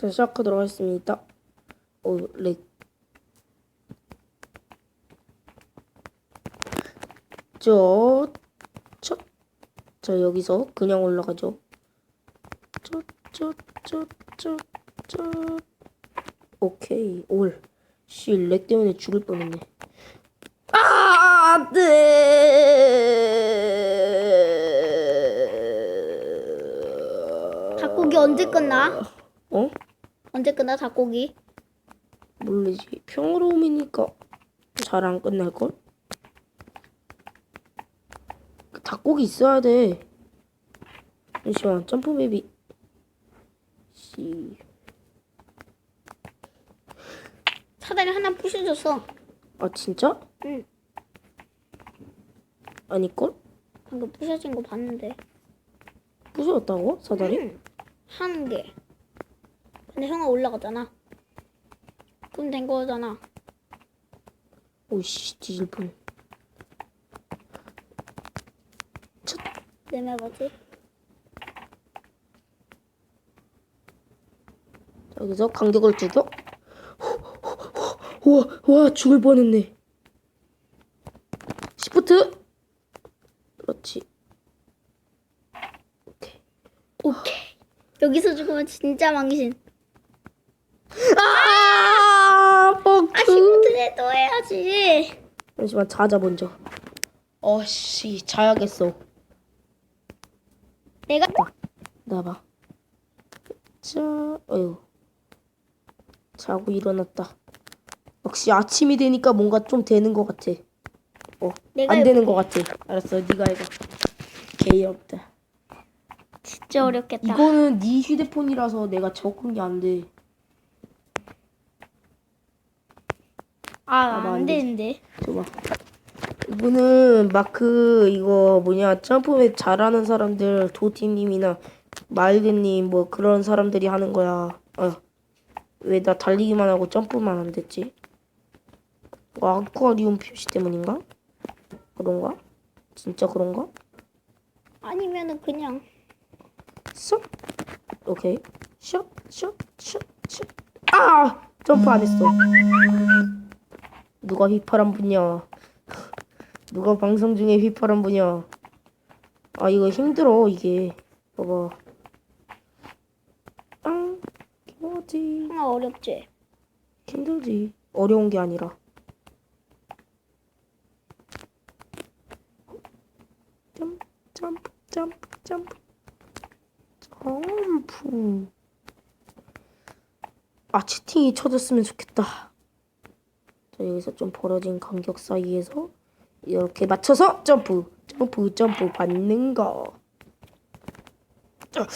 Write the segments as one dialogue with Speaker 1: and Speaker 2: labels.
Speaker 1: 자, 시작하도록 하겠습니다. 오, 렉. 저, 저, 자, 여기서 그냥 올라가죠. 저, 저, 저, 저, 저. 오케이, 올. 씨, 렉 때문에 죽을 뻔했네. 아, 안 돼.
Speaker 2: 닭고기 언제 끝나?
Speaker 1: 어?
Speaker 2: 언제 끝나 닭고기?
Speaker 1: 모르지. 평화로움이니까 잘 안 끝날걸? 닭고기 있어야 돼. 잠시만, 점프맵이. 씨.
Speaker 2: 사다리 하나 부셔줬어.
Speaker 1: 아, 진짜?
Speaker 2: 응.
Speaker 1: 아니걸?
Speaker 2: 방금 부셔진 거 봤는데.
Speaker 1: 부서졌다고? 사다리?
Speaker 2: 응. 한 개. 근데 형아 올라가잖아. 그럼 된 거잖아.
Speaker 1: 오씨, 뒤질 뻔.
Speaker 2: 내말 뭐지?
Speaker 1: 여기서 간격을 두죠? 와, 와, 죽을 뻔했네. 시프트! 그렇지. 오케이.
Speaker 2: 오케이. 여기서 죽으면 진짜 망신.
Speaker 1: 아,
Speaker 2: 아,
Speaker 1: 버크.
Speaker 2: 시프트에 또 해야지.
Speaker 1: 잠시만 자자 먼저. 어씨 자야겠어.
Speaker 2: 내가
Speaker 1: 나봐. 자, 어휴. 자고 일어났다. 역시 아침이 되니까 뭔가 좀 되는 것 같아. 어,
Speaker 2: 내가
Speaker 1: 안 되는 것 같아. 알았어, 네가 해봐. 개이 없다.
Speaker 2: 진짜 어렵겠다.
Speaker 1: 이거는 네 휴대폰이라서 내가 적은 게 안 돼.
Speaker 2: 아,
Speaker 1: 안.
Speaker 2: 되는데.
Speaker 1: 줘봐. 이거는 마크 이거 뭐냐 점프맵 잘하는 사람들 도티님이나 마일드님 뭐 그런 사람들이 하는 거야. 어. 왜 나 달리기만 하고 점프만 안 됐지? 뭐 아쿠아리움 표시 때문인가? 그런가? 진짜 그런가?
Speaker 2: 아니면은 그냥
Speaker 1: 쏙. 오케이. 슉. 아! 점프 안 했어. 누가 휘파람 부냐? 누가 방송 중에 휘파람 부냐? 아, 이거 힘들어, 이게. 봐봐. 아, 뭐지?
Speaker 2: 형아 어렵지.
Speaker 1: 힘들지. 어려운 게 아니라. 점프, 점프, 점프, 점프. 점프. 아, 채팅이 쳐졌으면 좋겠다. 자, 여기서 좀 벌어진 간격 사이에서 이렇게 맞춰서 점프, 점프, 점프 받는 거. 자,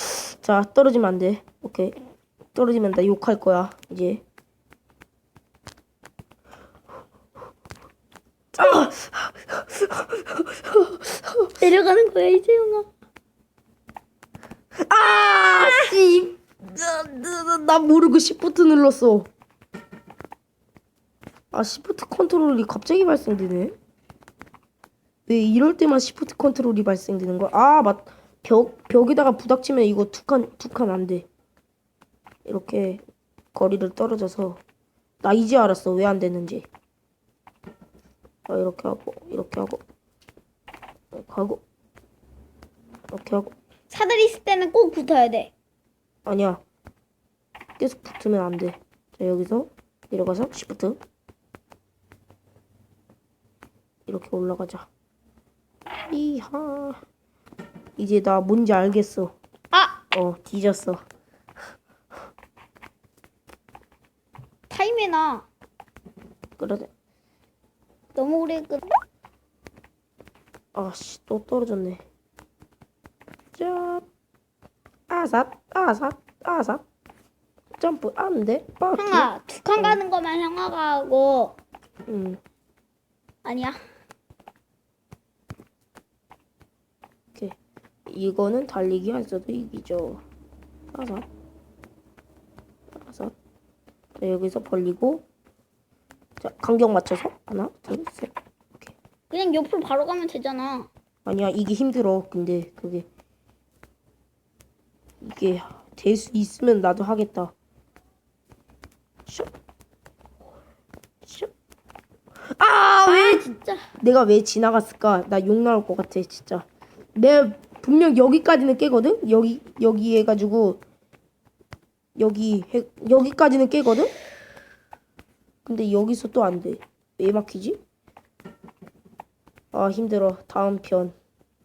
Speaker 1: 자, 떨어지면 안 돼. 오케이. 떨어지면 나 욕할 거야, 이제.
Speaker 2: 내려가는 거야 이제 형아.
Speaker 1: 아, 씨. 나, 나, 나 모르고 시프트 눌렀어. 아, 시프트 컨트롤이 갑자기 발생되네. 왜 이럴 때만 시프트 컨트롤이 발생되는 거야? 아, 맞. 벽, 벽에다가 부닥치면 이거 두 칸, 두 칸 안 돼. 이렇게 거리를 떨어져서. 나 이제 알았어. 왜안 되는지. 아, 이렇게 하고, 이렇게 하고. 이렇게 하고. 이렇게 하고.
Speaker 2: 사다리 있을 때는 꼭 붙어야 돼.
Speaker 1: 아니야. 계속 붙으면 안 돼. 자, 여기서 내려가서 시프트. 이렇게 올라가자. 이하. 이제 나 뭔지 알겠어.
Speaker 2: 아
Speaker 1: 어, 뒤졌어.
Speaker 2: 타임에나
Speaker 1: 그래.
Speaker 2: 너무 오래 끄.
Speaker 1: 아씨, 또 떨어졌네. 자. 아삿, 아삿, 아삿. 점프 안 돼. 빡.
Speaker 2: 형아 두 칸 가는 거만 형아가 하고
Speaker 1: 응.
Speaker 2: 아니야.
Speaker 1: 이거는 달리기 안 써도 이기죠. 다섯. 다섯. 네, 여기서 벌리고. 자, 간격 맞춰서. 하나, 둘, 셋. 오케이.
Speaker 2: 그냥 옆으로 바로 가면 되잖아.
Speaker 1: 아니야, 이게 힘들어. 근데 그게. 이게 될 수 있으면 나도 하겠다. 슉. 슉.
Speaker 2: 아, 아, 진짜.
Speaker 1: 내가 왜 지나갔을까? 나 욕 나올 것 같아, 진짜. 내 분명 여기까지는 깨거든. 여기 여기 해가지고 여기 해, 여기까지는 깨거든. 근데 여기서 또 안 돼. 왜 막히지? 아 힘들어. 다음 편.